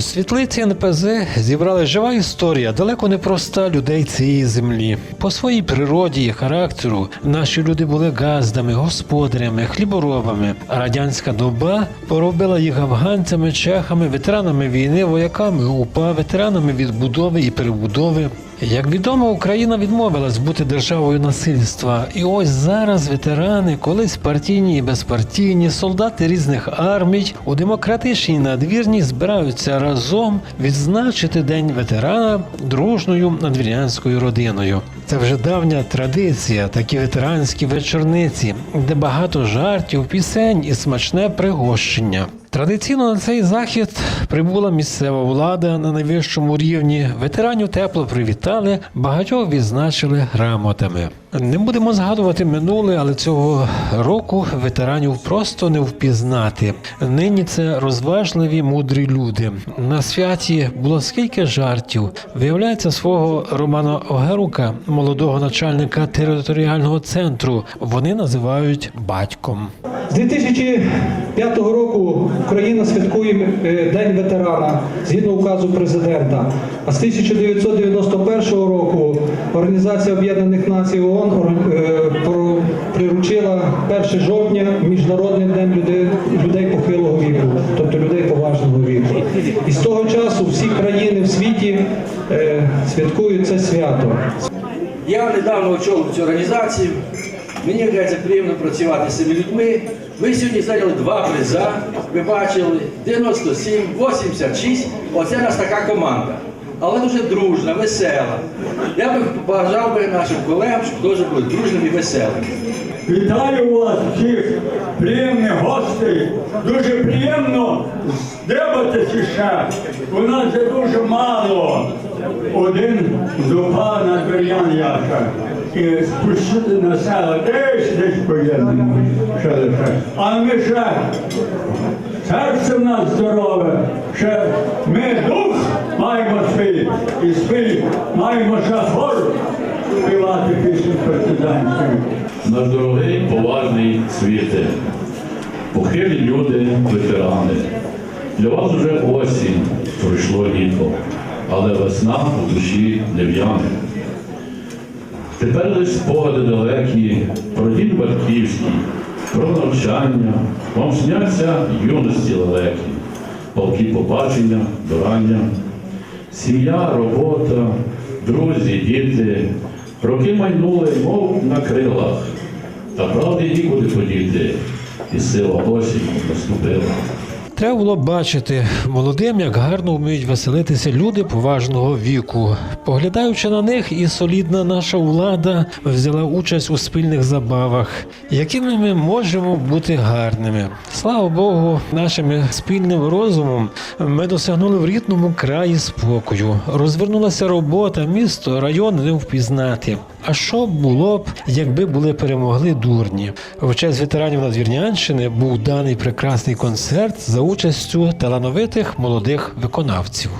Світлиці НПЗ зібрала жива історія, далеко не проста людей цієї землі. По своїй природі і характеру наші люди були газдами, господарями, хліборобами. Радянська доба поробила їх афганцями, чехами, ветеранами війни, вояками УПА, ветеранами відбудови і перебудови. Як відомо, Україна відмовилась бути державою насильства, і ось зараз ветерани, колись партійні і безпартійні, солдати різних армій у демократичній надвірні збираються разом відзначити День ветерана дружною надвірнянською родиною. Це вже давня традиція, такі ветеранські вечорниці, де багато жартів, пісень і смачне пригощення. Традиційно на цей захід прибула місцева влада на найвищому рівні. Ветеранів тепло привітали, багатьох відзначили грамотами. Не будемо згадувати минуле, але цього року ветеранів просто не впізнати. Нині це розважливі, мудрі люди. На святі було скільки жартів. Виявляється, свого Романа Огерука, молодого начальника територіального центру, вони називають батьком. З 2005 року Україна святкує е, День ветерана згідно указу президента. А з 1991 року Організація Об'єднаних Націй ООН е, приручила 1 жовтня Міжнародним днем людей, людей похилого віку, тобто людей поважного віку. І з того часу всі країни в світі е, святкують це свято. Я недавно очолив цю організацію. Мені вважається приємно працювати з цими людьми. Ви сьогодні зайняли два приза. Ви бачили 97, 86. Оце нас така команда. Але дуже дружна, весела. Я би побажав би нашим колегам, щоб теж були дружними і веселими. Вітаю вас всіх, приємних гостей. Дуже приємно здибатися ще. У нас є дуже мало. Один зупа на дверян яка. І спустити на село десь десь поєднано. А ми ще серце в нас здорове. Ще ми дух маємо свій і свій маємо ще хор співати пісню партизанську. Наш дорогий поважний світе, похилі люди, ветерани. Для вас уже осінь, пройшло літо, але весна у душі не в'яне. Тепер лиш спогади далекі, про дім батьківський, про навчання, вам сняться юності лелекі, палки побачення, дорання, сім'я, робота, друзі, діти, роки майнули, мов на крилах, та правди нікуди подіти, і сила осінь наступила. Треба було бачити молодим, як гарно вміють веселитися люди поважного віку. Поглядаючи на них, і солідна наша влада взяла участь у спільних забавах, якими ми можемо бути гарними. Слава Богу, нашим спільним розумом ми досягнули в рідному краї спокою. Розвернулася робота, місто, район не впізнати. А що було б, якби були перемогли дурні? В честь ветеранів Надвірнянщини був даний прекрасний концерт за участю талановитих молодих виконавців.